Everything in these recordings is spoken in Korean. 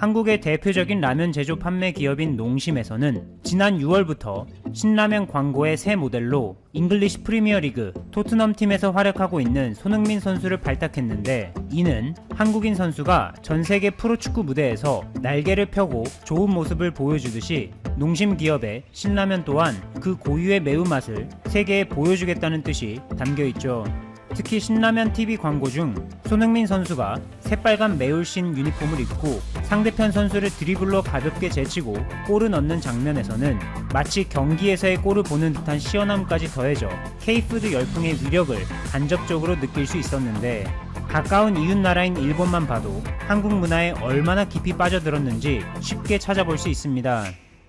한국의 대표적인 라면 제조 판매 기업인 농심에서는 지난 6월부터 신라면 광고의 새 모델로 잉글리시 프리미어리그 토트넘 팀에서 활약하고 있는 손흥민 선수를 발탁했는데 이는 한국인 선수가 전 세계 프로축구 무대에서 날개를 펴고 좋은 모습을 보여주듯이 농심 기업의 신라면 또한 그 고유의 매운맛을 세계에 보여주겠다는 뜻이 담겨 있죠. 특히 신라면 TV 광고 중 손흥민 선수가 새빨간 매울신 유니폼을 입고 상대편 선수를 드리블로 가볍게 제치고 골을 넣는 장면에서는 마치 경기에서의 골을 보는 듯한 시원함까지 더해져 K푸드 열풍의 위력을 간접적으로 느낄 수 있었는데 가까운 이웃 나라인 일본만 봐도 한국 문화에 얼마나 깊이 빠져들었는지 쉽게 찾아볼 수 있습니다.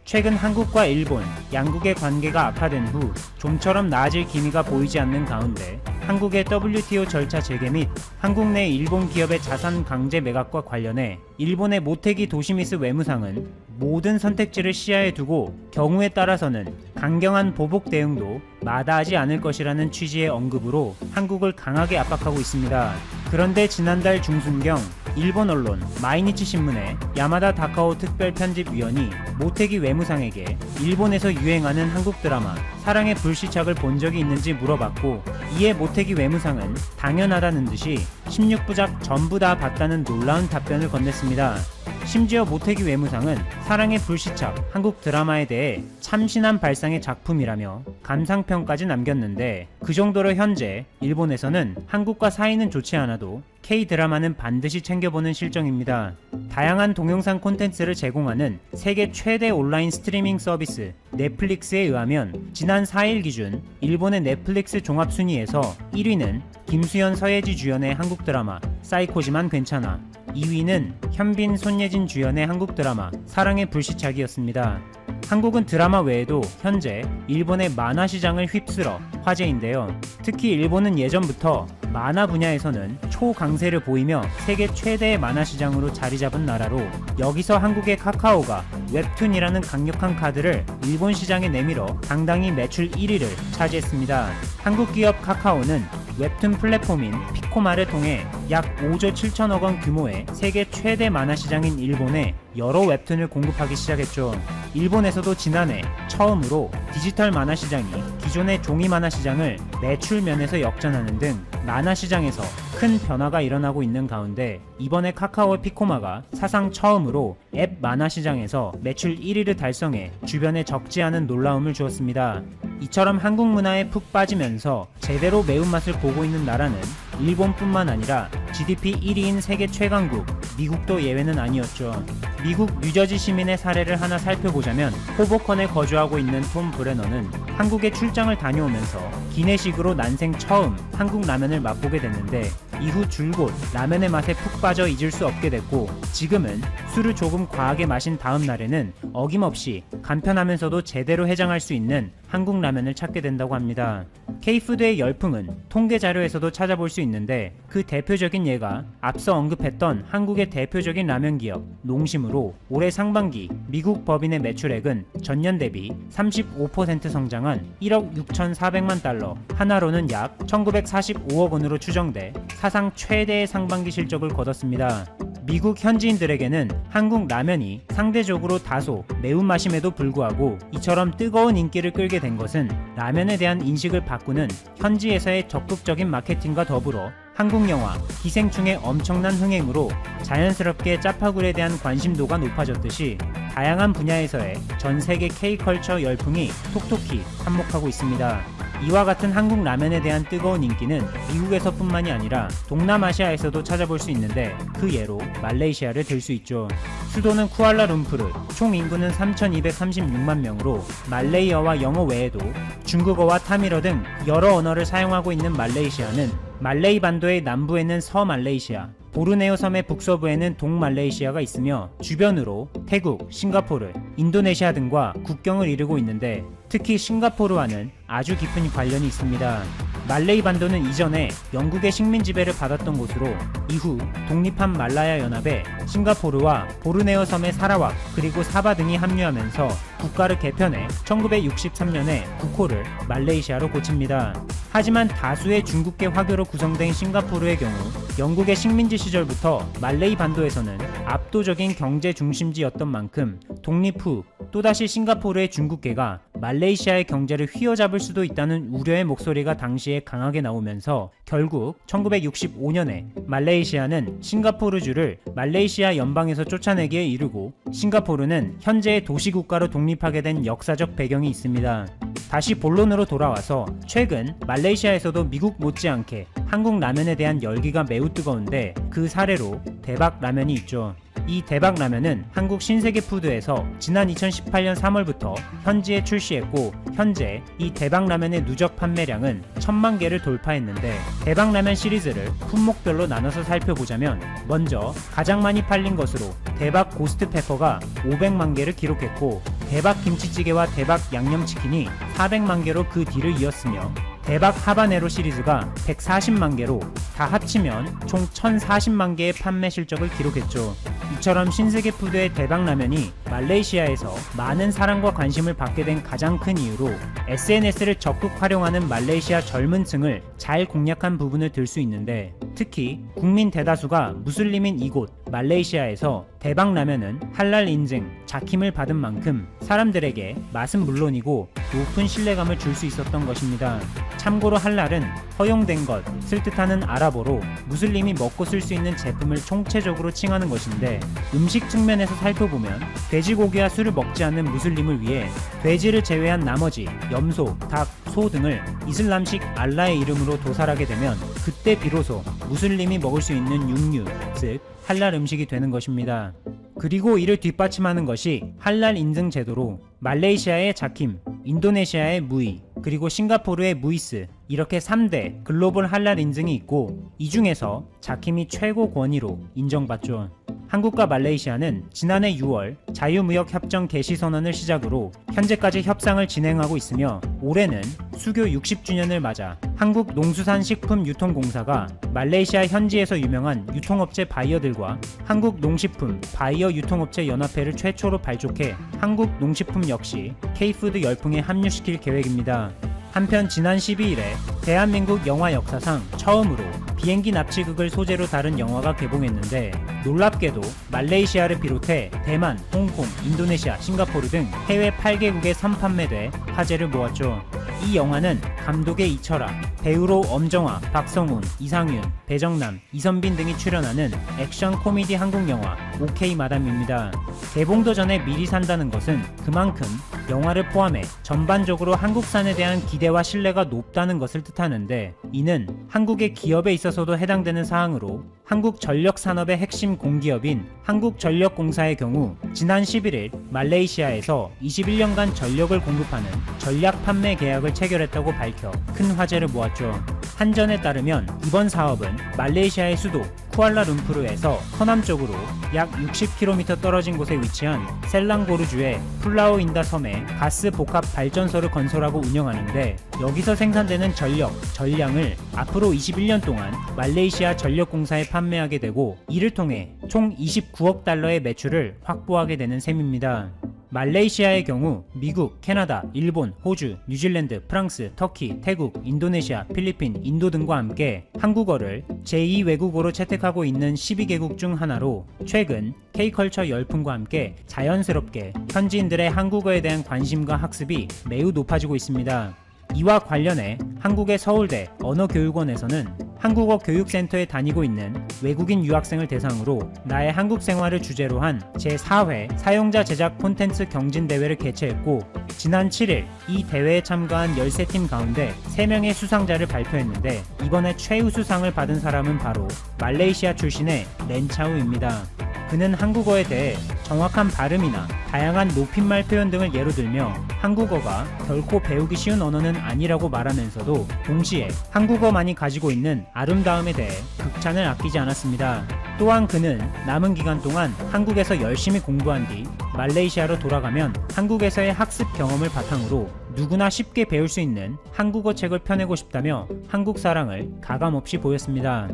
최근 한국과 일본, 양국의 관계가 악화된 후 좀처럼 나아질 기미가 보이지 않는 가운데 한국의 WTO 절차 재개 및 한국 내 일본 기업의 자산 강제 매각과 관련해 일본의 모테기 도시미스 외무상은 모든 선택지를 시야에 두고 경우에 따라서는 강경한 보복 대응도 마다하지 않을 것이라는 취지의 언급으로 한국을 강하게 압박하고 있습니다. 그런데 지난달 중순경 일본 언론 마이니치 신문의 야마다 다카오 특별 편집위원이 모테기 외무상에게 일본에서 유행하는 한국 드라마 사랑의 불시착을 본 적이 있는지 물어봤고 이에 모테기 외무상은 당연하다는 듯이 16부작 전부 다 봤다는 놀라운 답변을 건넸습니다. 심지어 모태기 외무상은 사랑의 불시착 한국 드라마에 대해 참신한 발상의 작품이라며 감상평까지 남겼는데 그 정도로 현재 일본에서는 한국과 사이는 좋지 않아도 K 드라마는 반드시 챙겨보는 실정입니다. 다양한 동영상 콘텐츠를 제공하는 세계 최대 온라인 스트리밍 서비스 넷플릭스에 의하면 지난 4일 기준 일본의 넷플릭스 종합 순위에서 1위는 김수현 서예지 주연의 한국 드라마 사이코지만 괜찮아 2위는 현빈 손예진 주연의 한국 드라마 사랑의 불시착이었습니다. 한국은 드라마 외에도 현재 일본의 만화 시장을 휩쓸어 화제인데요. 특히 일본은 예전부터 만화 분야에서는 초강세를 보이며 세계 최대의 만화 시장으로 자리 잡은 나라로 여기서 한국의 카카오가 웹툰이라는 강력한 카드를 일본 시장에 내밀어 당당히 매출 1위를 차지했습니다. 한국 기업 카카오는 웹툰 플랫폼인 피코마를 통해 약 5조 7천억 원 규모의 세계 최대 만화 시장인 일본에 여러 웹툰을 공급하기 시작했죠. 일본에서도 지난해 처음으로 디지털 만화 시장이 기존의 종이 만화 시장을 매출 면에서 역전하는 등 만화 시장에서 큰 변화가 일어나고 있는 가운데 이번에 카카오의 피코마가 사상 처음으로 앱 만화 시장에서 매출 1위를 달성해 주변에 적지 않은 놀라움을 주었습니다. 이처럼 한국 문화에 푹 빠지면서 제대로 매운맛을 보고 있는 나라는 일본뿐만 아니라 GDP 1위인 세계 최강국 미국도 예외는 아니었죠. 미국 뉴저지 시민의 사례를 하나 살펴보자면 호보컨에 거주하고 있는 톰 브레너는 한국에 출장을 다녀오면서 기내식으로 난생 처음 한국 라면을 맛보게 됐는데 이후 줄곧 라면의 맛에 푹 빠져 잊을 수 없게 됐고 지금은 술을 조금 과하게 마신 다음 날에는 어김없이 간편하면서도 제대로 해장할 수 있는 한국 라면을 찾게 된다고 합니다. K푸드의 열풍은 통계 자료에서도 찾아볼 수 있는데 그 대표적인 예가 앞서 언급했던 한국의 대표적인 라면 기업 농심으로 올해 상반기 미국 법인의 매출액은 전년 대비 35% 성장한 1억 6,400만 달러, 하나로는 약 1,945억 원으로 추정돼 사상 최대의 상반기 실적을 거뒀습니다. 미국 현지인들에게는 한국 라면이 상대적으로 다소 매운맛임에도 불구하고 이처럼 뜨거운 인기를 끌게 된 것은 라면에 대한 인식을 바꾸는 현지에서의 적극적인 마케팅과 더불어 한국 영화 기생충의 엄청난 흥행으로 자연스럽게 짜파굴에 대한 관심도가 높아졌듯이 다양한 분야에서의 전 세계 K컬처 열풍이 톡톡히 한몫하고 있습니다. 이와 같은 한국 라면에 대한 뜨거운 인기는 미국에서뿐만이 아니라 동남아시아에서도 찾아볼 수 있는데 그 예로 말레이시아를 들 수 있죠. 수도는 쿠알라룸푸르, 총 인구는 3,236만 명으로 말레이어와 영어 외에도 중국어와 타밀어 등 여러 언어를 사용하고 있는 말레이시아는 말레이 반도의 남부에는 서말레이시아, 보르네오 섬의 북서부에는 동말레이시아가 있으며 주변으로 태국, 싱가포르, 인도네시아 등과 국경을 이루고 있는데 특히 싱가포르와는 아주 깊은 관련이 있습니다. 말레이 반도는 이전에 영국의 식민 지배를 받았던 곳으로 이후 독립한 말라야 연합에 싱가포르와 보르네오 섬의 사라왁 그리고 사바 등이 합류하면서 국가를 개편해 1963년에 국호를 말레이시아로 고칩니다. 하지만 다수의 중국계 화교로 구성된 싱가포르의 경우 영국의 식민지 시절부터 말레이 반도에서는 압도적인 경제 중심지였던 만큼 독립 후 또다시 싱가포르의 중국계가 말레이시아의 경제를 휘어잡을 수도 있다는 우려의 목소리가 당시에 강하게 나오면서 결국 1965년에 말레이시아는 싱가포르주를 말레이시아 연방에서 쫓아내기에 이르고 싱가포르는 현재의 도시국가로 독립하게 된 역사적 배경이 있습니다. 다시 본론으로 돌아와서 최근 말레이시아에서도 미국 못지않게 한국 라면에 대한 열기가 매우 뜨거운데 그 사례로 대박 라면이 있죠. 이 대박 라면은 한국 신세계 푸드에서 지난 2018년 3월부터 현지에 출시했고 현재 이 대박 라면의 누적 판매량은 천만 개를 돌파했는데 대박 라면 시리즈를 품목별로 나눠서 살펴보자면 먼저 가장 많이 팔린 것으로 대박 고스트 페퍼가 500만 개를 기록했고 대박 김치찌개와 대박 양념치킨이 400만 개로 그 뒤를 이었으며 대박 하바네로 시리즈가 140만 개로 다 합치면 총 1040만 개의 판매 실적을 기록했죠. 이처럼 신세계 푸드의 대박 라면이 말레이시아에서 많은 사랑과 관심을 받게 된 가장 큰 이유로 SNS를 적극 활용하는 말레이시아 젊은 층을 잘 공략한 부분을 들 수 있는데 특히 국민 대다수가 무슬림인 이곳 말레이시아에서 대박 라면은 할랄 인증, 자킴을 받은 만큼 사람들에게 맛은 물론이고 높은 신뢰감을 줄 수 있었던 것입니다. 참고로 할랄은 허용된 것을 뜻하는 아랍어로 무슬림이 먹고 쓸 수 있는 제품을 총체적으로 칭하는 것인데 음식 측면에서 살펴보면 돼지고기와 술을 먹지 않는 무슬림을 위해 돼지를 제외한 나머지 염소, 닭, 소 등을 이슬람식 알라의 이름으로 도살하게 되면 그때 비로소 무슬림이 먹을 수 있는 육류, 즉 할랄 음식이 되는 것입니다. 그리고 이를 뒷받침하는 것이 할랄 인증 제도로 말레이시아의 자킴, 인도네시아의 무이, 그리고 싱가포르의 무이스 이렇게 3대 글로벌 할랄 인증이 있고 이 중에서 자킴이 최고 권위로 인정받죠. 한국과 말레이시아는 지난해 6월 자유무역 협정 개시 선언을 시작으로 현재까지 협상을 진행하고 있으며 올해는 수교 60주년을 맞아 한국농수산식품유통공사가 말레이시아 현지에서 유명한 유통업체 바이어들과 한국농식품 바이어 유통업체 연합회를 최초로 발족해 한국농식품 역시 K푸드 열풍에 합류시킬 계획입니다. 한편 지난 12일에 대한민국 영화 역사상 처음으로 비행기 납치극을 소재로 다룬 영화가 개봉했는데 놀랍게도 말레이시아를 비롯해 대만, 홍콩, 인도네시아, 싱가포르 등 해외 8개국에 선판매돼 화제를 모았죠. 이 영화는 감독의 이철아, 배우로 엄정화, 박성훈, 이상윤, 배정남, 이선빈 등이 출연하는 액션 코미디 한국 영화 오케이 마담입니다. 개봉도 전에 미리 산다는 것은 그만큼 영화를 포함해 전반적으로 한국산에 대한 기대와 신뢰가 높다는 것을 뜻하는데 이는 한국의 기업에 있어서도 해당되는 사항으로 한국 전력 산업의 핵심 공기업인 한국전력공사의 경우 지난 11일 말레이시아에서 21년간 전력을 공급하는 전략 판매 계약을 체결했다고 밝혀 큰 화제를 모았죠. 한전에 따르면 이번 사업은 말레이시아의 수도 쿠알라룸푸르에서 서남 쪽으로 약 60km 떨어진 곳에 위치한 셀랑고르주의 플라우 인다 섬에 가스 복합 발전소를 건설하고 운영하는데 여기서 생산되는 전력, 전량을 앞으로 21년 동안 말레이시아 전력공사에 판매하게 되고 이를 통해 총 29억 달러의 매출을 확보하게 되는 셈입니다. 말레이시아의 경우 미국, 캐나다, 일본, 호주, 뉴질랜드, 프랑스, 터키, 태국, 인도네시아, 필리핀, 인도 등과 함께 한국어를 제2 외국어로 채택하고 있는 12개국 중 하나로 최근 K컬처 열풍과 함께 자연스럽게 현지인들의 한국어에 대한 관심과 학습이 매우 높아지고 있습니다. 이와 관련해 한국의 서울대 언어교육원에서는 한국어 교육센터에 다니고 있는 외국인 유학생을 대상으로 나의 한국 생활을 주제로 한 제4회 사용자 제작 콘텐츠 경진 대회를 개최했고 지난 7일 이 대회에 참가한 13팀 가운데 3명의 수상자를 발표했는데 이번에 최우수상을 받은 사람은 바로 말레이시아 출신의 렌차우입니다. 그는 한국어에 대해 정확한 발음이나 다양한 높임말 표현 등을 예로 들며 한국어가 결코 배우기 쉬운 언어는 아니라고 말하면서도 동시에 한국어만이 가지고 있는 아름다움에 대해 극찬을 아끼지 않았습니다. 또한 그는 남은 기간 동안 한국에서 열심히 공부한 뒤 말레이시아로 돌아가면 한국에서의 학습 경험을 바탕으로 누구나 쉽게 배울 수 있는 한국어 책을 펴내고 싶다며 한국 사랑을 가감없이 보였습니다.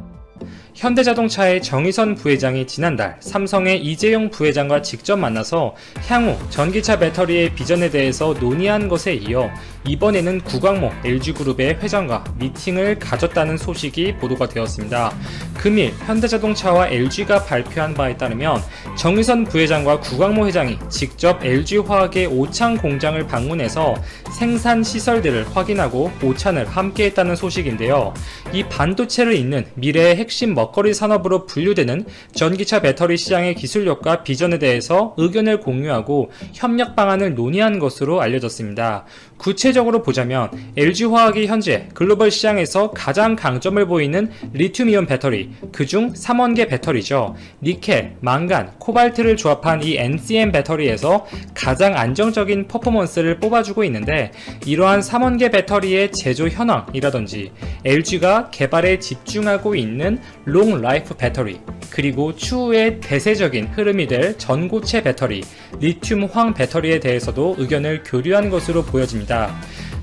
현대자동차의 정의선 부회장이 지난달 삼성의 이재용 부회장과 직접 만나서 향후 전기차 배터리의 비전에 대해서 논의한 것에 이어 이번에는 구광모 LG그룹의 회장과 미팅을 가졌다는 소식이 보도가 되었습니다. 금일 현대자동차와 LG가 발표한 바에 따르면 정의선 부회장과 구광모 회장이 직접 LG화학의 오창 공장을 방문해서 생산 시설들을 확인하고 오찬을 함께 했다는 소식인데요. 이 반도체를 잇는 미래의 핵심 먹거리 산업으로 분류되는 전기차 배터리 시장의 기술력과 비전에 대해서 의견을 공유하고 협력 방안을 논의한 것으로 알려졌습니다. 구체적으로 보자면 LG화학이 현재 글로벌 시장에서 가장 강점을 보이는 리튬이온 배터리, 그중 3원계 배터리죠. 니켈, 망간, 코발트를 조합한 이 NCM 배터리에서 가장 안정적인 퍼포먼스를 뽑아주고 있는데 이러한 3원계 배터리의 제조 현황이라든지 LG가 개발에 집중하고 있는 롱 라이프 배터리 그리고 추후에 대세적인 흐름이 될 전고체 배터리, 리튬 황 배터리에 대해서도 의견을 교류한 것으로 보여집니다. presentaba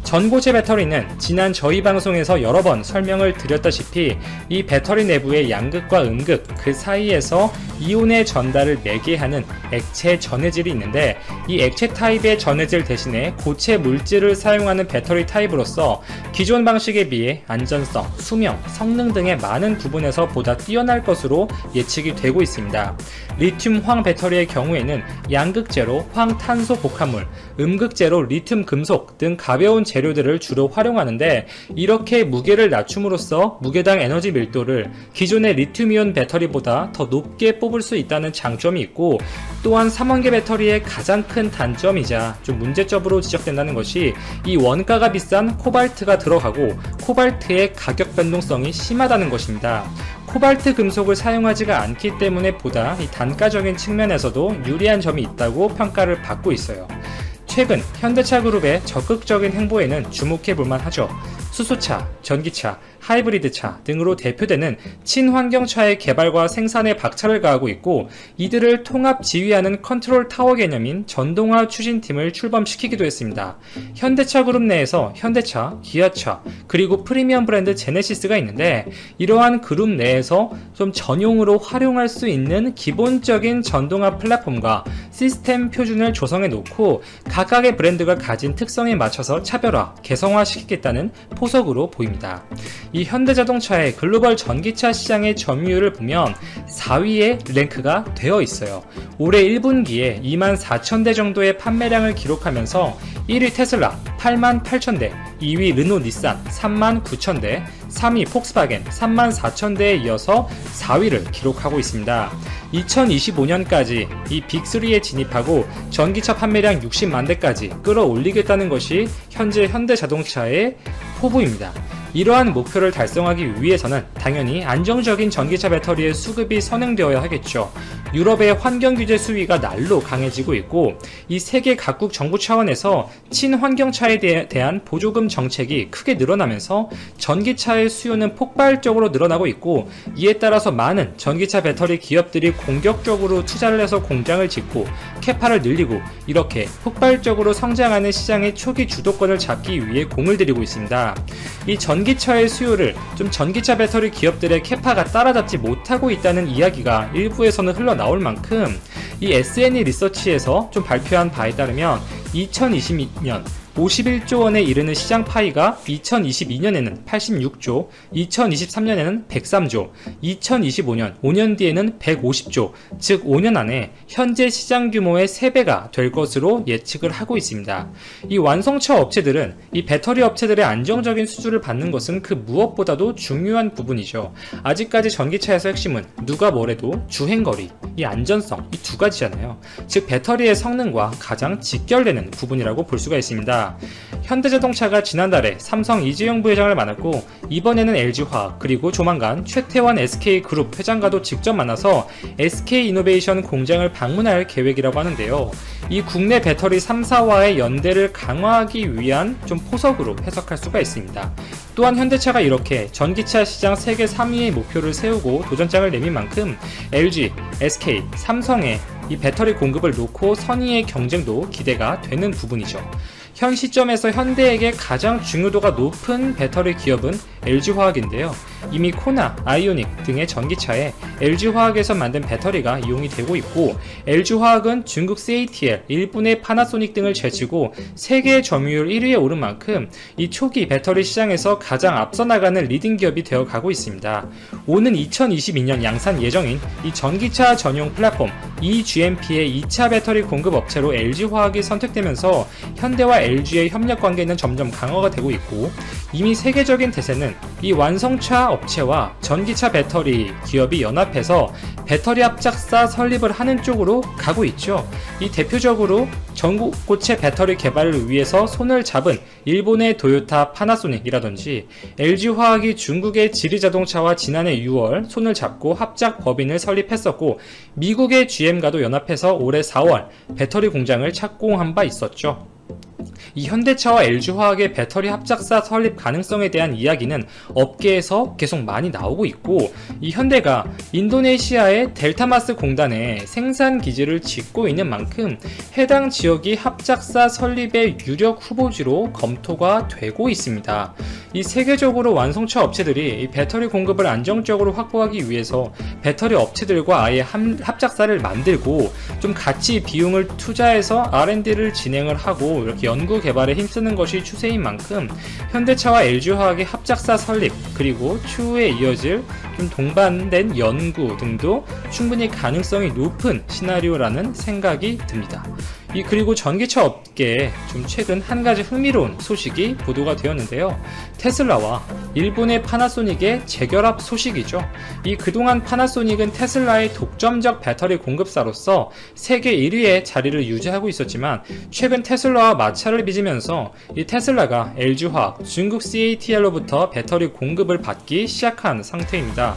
전고체 배터리는 지난 저희 방송에서 여러 번 설명을 드렸다시피 이 배터리 내부의 양극과 음극 그 사이에서 이온의 전달을 매개 하는 액체 전해질이 있는데 이 액체 타입의 전해질 대신에 고체 물질을 사용하는 배터리 타입으로서 기존 방식에 비해 안전성, 수명, 성능 등의 많은 부분에서 보다 뛰어날 것으로 예측이 되고 있습니다. 리튬 황 배터리의 경우에는 양극재로 황탄소 복합물, 음극재로 리튬 금속 등 가벼운 재료들을 주로 활용하는데 이렇게 무게를 낮춤으로써 무게당 에너지 밀도를 기존의 리튬이온 배터리보다 더 높게 뽑을 수 있다는 장점이 있고 또한 3원계 배터리의 가장 큰 단점이자 좀 문제점으로 지적된다는 것이 이 원가가 비싼 코발트가 들어가고 코발트의 가격 변동성이 심하다는 것입니다. 코발트 금속을 사용하지가 않기 때문에 보다 이 단가적인 측면에서도 유리한 점이 있다고 평가를 받고 있어요. 최근 현대차 그룹의 적극적인 행보에는 주목해 볼만 하죠. 수소차, 전기차, 하이브리드 차 등으로 대표되는 친환경차의 개발과 생산에 박차를 가하고 있고 이들을 통합 지휘하는 컨트롤 타워 개념인 전동화 추진팀을 출범시키기도 했습니다. 현대차 그룹 내에서 현대차, 기아차, 그리고 프리미엄 브랜드 제네시스가 있는데 이러한 그룹 내에서 좀 전용으로 활용할 수 있는 기본적인 전동화 플랫폼과 시스템 표준을 조성해 놓고 각각의 브랜드가 가진 특성에 맞춰서 차별화, 개성화시키겠다는 포석으로 보입니다. 이 현대자동차의 글로벌 전기차 시장의 점유율을 보면 4위에 랭크가 되어 있어요. 올해 1분기에 2만 4천 대 정도의 판매량을 기록하면서 1위 테슬라 8만 8천 대, 2위 르노 닛산 3만 9천 대, 3위 폭스바겐 3만 4천 대에 이어서 4위를 기록하고 있습니다. 2025년까지 이 빅3에 진입하고 전기차 판매량 60만 대까지 끌어올리겠다는 것이 현재 현대자동차의 포부입니다. 이러한 목표를 달성하기 위해서는 당연히 안정적인 전기차 배터리의 수급이 선행되어야 하겠죠. 유럽의 환경 규제 수위가 날로 강해지고 있고 이 세계 각국 정부 차원에서 친환경차에 대- 대한 보조금 정책이 크게 늘어나면서 전기차의 수요는 폭발적으로 늘어나고 있고 이에 따라서 많은 전기차 배터리 기업들이 공격적으로 투자를 해서 공장을 짓고 캐파를 늘리고 이렇게 폭발적으로 성장하는 시장의 초기 주도권을 잡기 위해 공을 들이고 있습니다. 이 전 기차의 수요를 좀 전기차 배터리 기업들의 캐파가 따라잡지 못하고 있다는 이야기가 일부에서는 흘러나올 만큼 이 SNE 리서치에서 좀 발표한 바에 따르면 2022년 51조 원에 이르는 시장 파이가 2022년에는 86조, 2023년에는 103조, 2025년 5년 뒤에는 150조, 즉 5년 안에 현재 시장 규모의 3배가 될 것으로 예측을 하고 있습니다. 이 완성차 업체들은 이 배터리 업체들의 안정적인 수주를 받는 것은 그 무엇보다도 중요한 부분이죠. 아직까지 전기차에서 핵심은 누가 뭐래도 주행거리, 이 안전성 이 두 가지잖아요. 즉 배터리의 성능과 가장 직결되는 부분이라고 볼 수가 있습니다. 현대자동차가 지난달에 삼성 이재용 부회장을 만났고 이번에는 LG화학 그리고 조만간 최태원 SK그룹 회장과도 직접 만나서 SK이노베이션 공장을 방문할 계획이라고 하는데요. 이 국내 배터리 3사와의 연대를 강화하기 위한 좀 포석으로 해석할 수가 있습니다. 또한 현대차가 이렇게 전기차 시장 세계 3위의 목표를 세우고 도전장을 내민 만큼 LG, SK, 삼성의 이 배터리 공급을 놓고 선의의 경쟁도 기대가 되는 부분이죠. 현 시점에서 현대에게 가장 중요도가 높은 배터리 기업은 LG화학인데요. 이미 코나, 아이오닉 등의 전기차에 LG화학에서 만든 배터리가 이용이 되고 있고 LG화학은 중국 CATL, 일본의 파나소닉 등을 제치고 세계 점유율 1위에 오른 만큼 이 초기 배터리 시장에서 가장 앞서 나가는 리딩 기업이 되어 가고 있습니다. 오는 2022년 양산 예정인 이 전기차 전용 플랫폼 eGMP의 2차 배터리 공급 업체로 LG화학이 선택되면서 현대와 LG의 협력 관계는 점점 강화가 되고 있고 이미 세계적인 대세는 이 완성차 업체와 전기차 배터리 기업이 연합해서 배터리 합작사 설립을 하는 쪽으로 가고 있죠. 이 대표적으로 전국고체 배터리 개발을 위해서 손을 잡은 일본의 도요타 파나소닉이라든지 LG화학이 중국의 지리자동차와 지난해 6월 손을 잡고 합작 법인을 설립했었고 미국의 GM과도 연합해서 올해 4월 배터리 공장을 착공한 바 있었죠. 이 현대차와 LG화학의 배터리 합작사 설립 가능성에 대한 이야기는 업계에서 계속 많이 나오고 있고 이 현대가 인도네시아의 델타마스 공단에 생산 기지를 짓고 있는 만큼 해당 지역이 합작사 설립의 유력 후보지로 검토가 되고 있습니다. 이 세계적으로 완성차 업체들이 이 배터리 공급을 안정적으로 확보하기 위해서 배터리 업체들과 아예 함- 합작사를 만들고 좀 같이 비용을 투자해서 R&D를 진행을 하고 이렇게 연구 개발에 힘쓰는 것이 추세인 만큼 현대차와 LG화학의 합작사 설립 그리고 추후에 이어질 좀 동반된 연구 등도 충분히 가능성이 높은 시나리오라는 생각이 듭니다. 이 그리고 전기차 업계에 좀 최근 한 가지 흥미로운 소식이 보도가 되었는데요. 테슬라와 일본의 파나소닉의 재결합 소식이죠. 이 그동안 파나소닉은 테슬라의 독점적 배터리 공급사로서 세계 1위의 자리를 유지하고 있었지만 최근 테슬라와 마찰을 빚으면서 이 테슬라가 LG화학, 중국 CATL로부터 배터리 공급을 받기 시작한 상태입니다.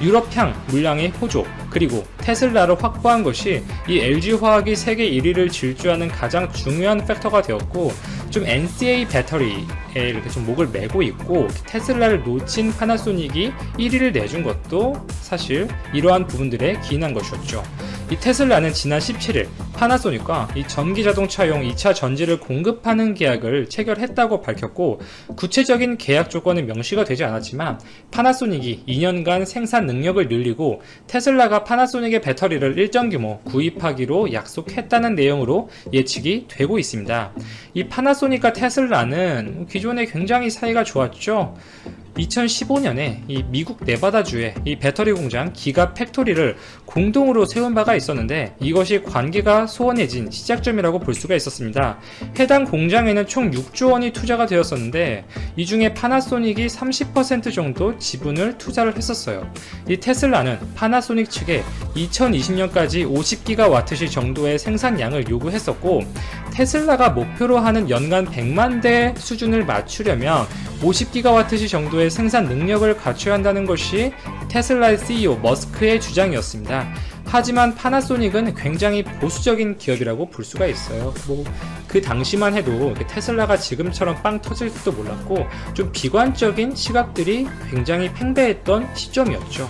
유럽향 물량의 호조 그리고 테슬라를 확보한 것이 이 LG화학이 세계 1위를 질주하는 가장 중요한 팩터가 되었고 좀 NCA 배터리에 이렇게 좀 목을 메고 있고 테슬라를 놓친 파나소닉이 1위를 내준 것도 사실 이러한 부분들에 기인한 것이었죠. 이 테슬라는 지난 17일 파나소닉과 이 전기 자동차용 2차 전지를 공급하는 계약을 체결했다고 밝혔고 구체적인 계약 조건은 명시가 되지 않았지만 파나소닉이 2년간 생산 능력을 늘리고 테슬라가 파나소닉의 배터리를 일정 규모 구입하기로 약속했다는 내용으로 예측이 되고 있습니다. 이 파나소닉과 테슬라는 기존에 굉장히 사이가 좋았죠. 2015년에 이 미국 네바다주에 이 배터리 공장 기가 팩토리를 공동으로 세운 바가 있었는데 이것이 관계가 소원해진 시작점이라고 볼 수가 있었습니다. 해당 공장에는 총 6조 원이 투자가 되었었는데 이 중에 파나소닉이 30% 정도 지분을 투자를 했었어요. 이 테슬라는 파나소닉 측에 2020년까지 50기가와트시 정도의 생산량을 요구했었고 테슬라가 목표로 하는 연간 100만 대 수준을 맞추려면 50기가와트시 정도의 생산 능력을 갖춰야 한다는 것이 테슬라의 CEO 머스크의 주장이었습니다. 하지만 파나소닉은 굉장히 보수적인 기업이라고 볼 수가 있어요. 뭐 그 당시만 해도 테슬라가 지금처럼 빵 터질지도 몰랐고 좀 비관적인 시각들이 굉장히 팽배했던 시점이었죠.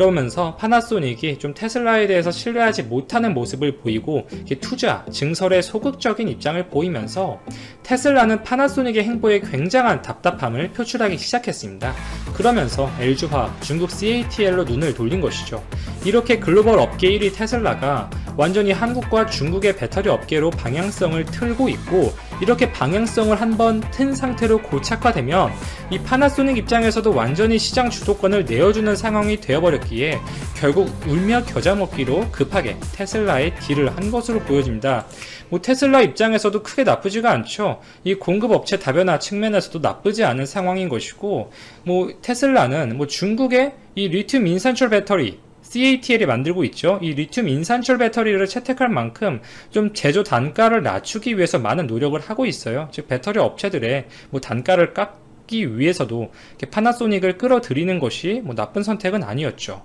그러면서 파나소닉이 좀 테슬라에 대해서 신뢰하지 못하는 모습을 보이고 투자, 증설에 소극적인 입장을 보이면서 테슬라는 파나소닉의 행보에 굉장한 답답함을 표출하기 시작했습니다. 그러면서 LG화학, 중국 CATL로 눈을 돌린 것이죠. 이렇게 글로벌 업계 1위 테슬라가 완전히 한국과 중국의 배터리 업계로 방향성을 틀고 있고 이렇게 방향성을 한번 튼 상태로 고착화되면 이 파나소닉 입장에서도 완전히 시장 주도권을 내어주는 상황이 되어버렸기에 결국 울며 겨자 먹기로 급하게 테슬라에 딜을 한 것으로 보여집니다. 뭐 테슬라 입장에서도 크게 나쁘지가 않죠. 이 공급 업체 다변화 측면에서도 나쁘지 않은 상황인 것이고, 뭐 테슬라는 뭐 중국의 이 리튬 인산철 배터리 CATL이 만들고 있죠. 이 리튬 인산철 배터리를 채택할 만큼 좀 제조 단가를 낮추기 위해서 많은 노력을 하고 있어요. 즉 배터리 업체들의 뭐 단가를 깎 찾기 위해서도 파나소닉을 끌어들이는 것이 뭐 나쁜 선택은 아니었죠.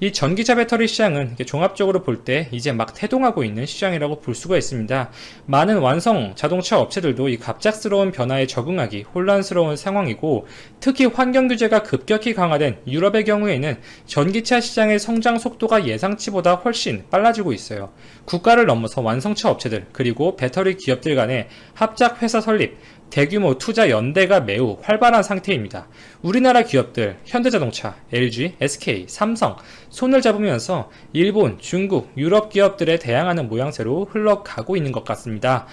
이 전기차 배터리 시장은 종합적으로 볼 때 이제 막 태동하고 있는 시장이라고 볼 수가 있습니다. 많은 완성 자동차 업체들도 이 갑작스러운 변화에 적응하기 혼란스러운 상황이고 특히 환경 규제가 급격히 강화된 유럽의 경우에는 전기차 시장의 성장 속도가 예상치보다 훨씬 빨라지고 있어요. 국가를 넘어서 완성차 업체들 그리고 배터리 기업들 간의 합작 회사 설립, 대규모 투자 연대가 매우 활발한 상태입니다. 우리나라 기업들 현대자동차, LG, SK, 삼성 손을 잡으면서 일본, 중국, 유럽 기업들에 대항하는 모양새로 흘러가고 있는 것 같습니다.